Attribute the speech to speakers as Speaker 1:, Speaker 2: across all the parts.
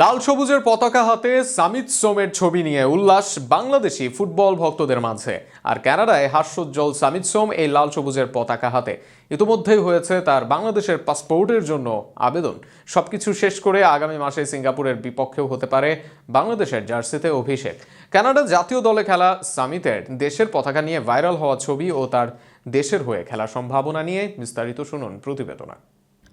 Speaker 1: লাল সবুজের পতাকা হাতে সামিত সোমের ছবি নিয়ে উল্লাস বাংলাদেশি ফুটবল ভক্তদের মাঝে। আর কানাডায় হাস্যোজ্জ্বল সামিত সোম এই লাল সবুজের পতাকা হাতে। ইতিমধ্যেই হয়েছে তার বাংলাদেশের পাসপোর্টের জন্য আবেদন। সবকিছু শেষ করে আগামী মাসে সিঙ্গাপুরের বিপক্ষেও হতে পারে বাংলাদেশের জার্সিতে অভিষেক। কানাডা জাতীয় দলে খেলা সামিতের দেশের পতাকা নিয়ে ভাইরাল হওয়া ছবি ও তার দেশের হয়ে খেলার সম্ভাবনা নিয়ে বিস্তারিত শুনুন প্রতিবেদনা।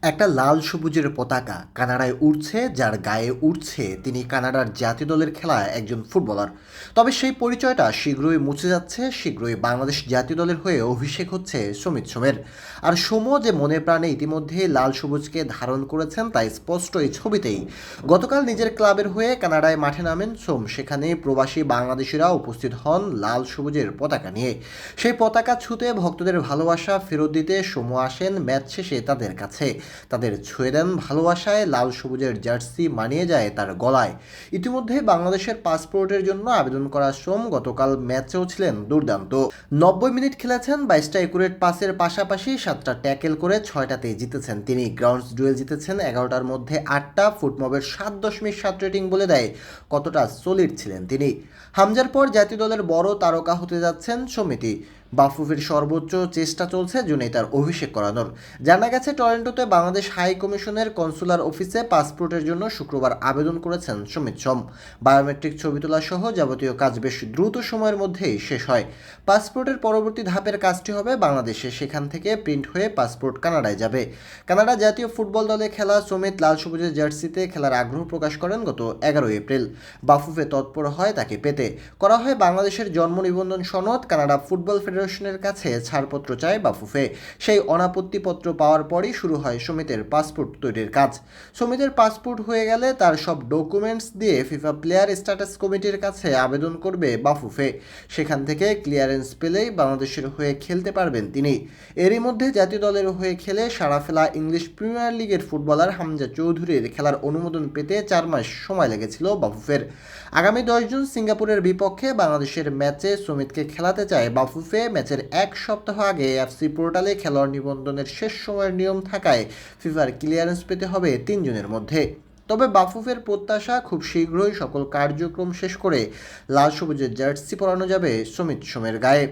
Speaker 2: একটা লাল সবুজের পতাকা কানাডায় উড়ছে, যার গায়ে উঠছে তিনি কানাডার জাতীয় দলের খেলায় একজন ফুটবলার। তবে সেই পরিচয়টা শীঘ্রই মুছে যাচ্ছে, শীঘ্রই বাংলাদেশ জাতীয় দলের হয়ে অভিষেক হচ্ছে সমিত সোমের। আর সোমো যে মনে প্রাণে ইতিমধ্যে লাল সবুজকে ধারণ করেছেন তাই স্পষ্ট এই ছবিতেই। গতকাল নিজের ক্লাবের হয়ে কানাডায় মাঠে নামেন সোম, সেখানে প্রবাসী বাংলাদেশিরা উপস্থিত হন লাল সবুজের পতাকা নিয়ে। সেই পতাকা ছুতে ভক্তদের ভালোবাসা ফেরত দিতে সোমো আসেন ম্যাচ শেষে তাদের কাছে। তাদের ছুঁয়ে দেন ভালোবাসায় লাল সবুজের জার্সি মানিয়ে যায় তার গলায়। ইতিমধ্যে বাংলাদেশের পাসপোর্টের জন্য আবেদন করা সোম গতকাল ম্যাচেও ছিলেন দুর্দান্ত। নব্বই মিনিট খেলেছেন, বাইশটা একুরেট পাসের পাশাপাশি সাতটা ট্যাকেল করে ছয়টাতে জিতেছেন তিনি। গ্রাউন্ডস ডুয়েল জিতেছেন, এগারোটার মধ্যে আটটা। ফুটমবের সাত দশমিক সাত রেটিং বলে দেয় কতটা সলিড ছিলেন তিনি। হামজার পর জাতীয় দলের বড় তারকা হতে যাচ্ছেন সমিতি। বাফুফের সর্বোচ্চ চেষ্টা চলছে জুনেই তার অভিষেক করানোর। জানা গেছে, টরেন্টোতে বাংলাদেশ হাই কমিশনের কনসুলার অফিসে পাসপোর্টের জন্য শুক্রবার আবেদন করেছেন সমিত সোম। বায়োমেট্রিক ছবি তোলা সহ যাবতীয় কাজ বেশ দ্রুত সময়ের মধ্যেই শেষ হয়। পাসপোর্টের পরবর্তী ধাপের কাজটি হবে বাংলাদেশে, সেখান থেকে প্রিন্ট হয়ে পাসপোর্ট কানাডায় যাবে। কানাডা জাতীয় ফুটবল দলে খেলা সমিত লাল সবুজের জার্সিতে খেলার আগ্রহ প্রকাশ করেন গত এগারোই এপ্রিল। বাফুফে তৎপর হয় তাকে পেতে। করা হয় বাংলাদেশের জন্ম নিবন্ধন সনদ, কানাডা ফুটবল ফেডারেশনের কাছে ছাড়পত্র চায় বাফুফে। সেই অনাপত্তিপত্র পাওয়ার পরই শুরু হয় সমিতের পাসপোর্ট তৈরির কাজ। সমিতের পাসপোর্ট হয়ে গেলে তার সব ডকুমেন্টস দিয়ে ফিফা প্লেয়ার স্ট্যাটাস কমিটির কাছে আবেদন করবে বাফুফে। সেখান থেকে ক্লিয়ারেন্স পেলেই বাংলাদেশের হয়ে খেলতে পারবেন তিনি। এরই মধ্যে জাতীয় দলের হয়ে খেলে সারা ফেলা ইংলিশ প্রিমিয়ার লিগের ফুটবলার হামজা চৌধুরীর খেলার অনুমোদন পেতে চার মাস সময় লেগেছিল বাফুফের। আগামী দশ জুন সিঙ্গাপুরের বিপক্ষে বাংলাদেশের ম্যাচে সুমিতকে খেলাতে চায় বাফুফে ম্যাচের এক সপ্তাহ আগে এফসি পোর্টালে খেলোয়াড় নিবন্ধনের শেষ সময়ের নিয়ম থাকায় ফিফার ক্লিয়ারেন্স পেতে হবে তিনজনের মধ্যে। তবে বাফুফের প্রত্যাশা খুব শীঘ্রই সকল কার্যক্রম শেষ করে লাল সবুজের জার্সি পরানো যাবে সুমিত সোমের গায়ে।